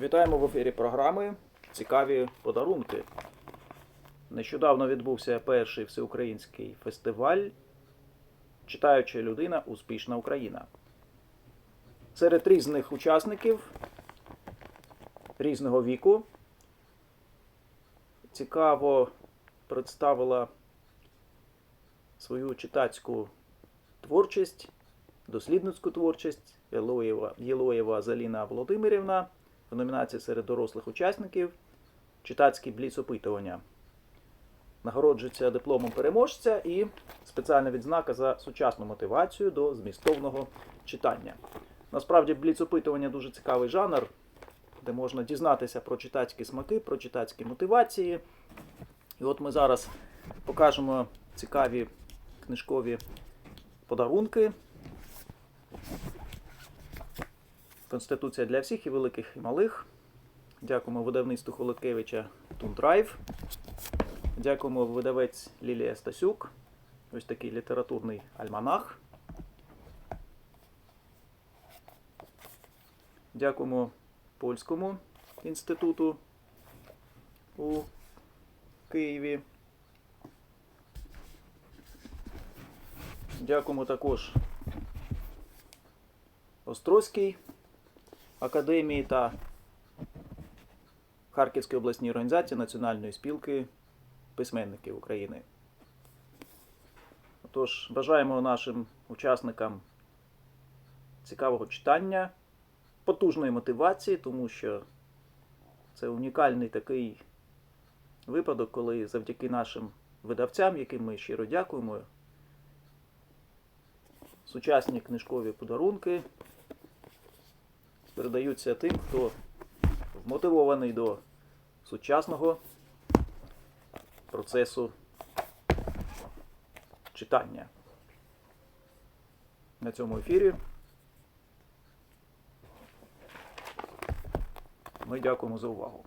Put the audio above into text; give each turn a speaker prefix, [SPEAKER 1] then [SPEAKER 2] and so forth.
[SPEAKER 1] Вітаємо в ефірі програми Цікаві подарунки. Нещодавно відбувся перший всеукраїнський фестиваль Читаюча людина Успішна Україна. Серед різних учасників різного віку цікаво представила свою читацьку творчість, дослідницьку творчість Єлоєва, Єлоєва Заліна Володимирівна в номінації серед дорослих учасників Читацькі бліц-опитування. Нагороджується дипломом переможця і спеціальна відзнака за сучасну мотивацію до змістовного читання. Насправді, бліц-опитування дуже цікавий жанр, де можна дізнатися про читацькі смаки, про читацькі мотивації. І от ми зараз покажемо цікаві книжкові подарунки. Конституція для всіх і великих, і малих. Дякуємо видавництву Холодкевича Тундрайв. Дякуємо видавець Лілія Стасюк. Ось такий літературний альманах. Дякуємо Польському інституту у Києві. Дякуємо також Острозькій академії та Харківській обласній організації Національної спілки письменників України. Отож, бажаємо нашим учасникам цікавого читання, потужної мотивації, тому що це унікальний такий випадок, коли завдяки нашим видавцям, яким ми щиро дякуємо, сучасні книжкові подарунки передаються тим, хто вмотивований до сучасного процесу читання. На цьому ефірі ми дякуємо за увагу.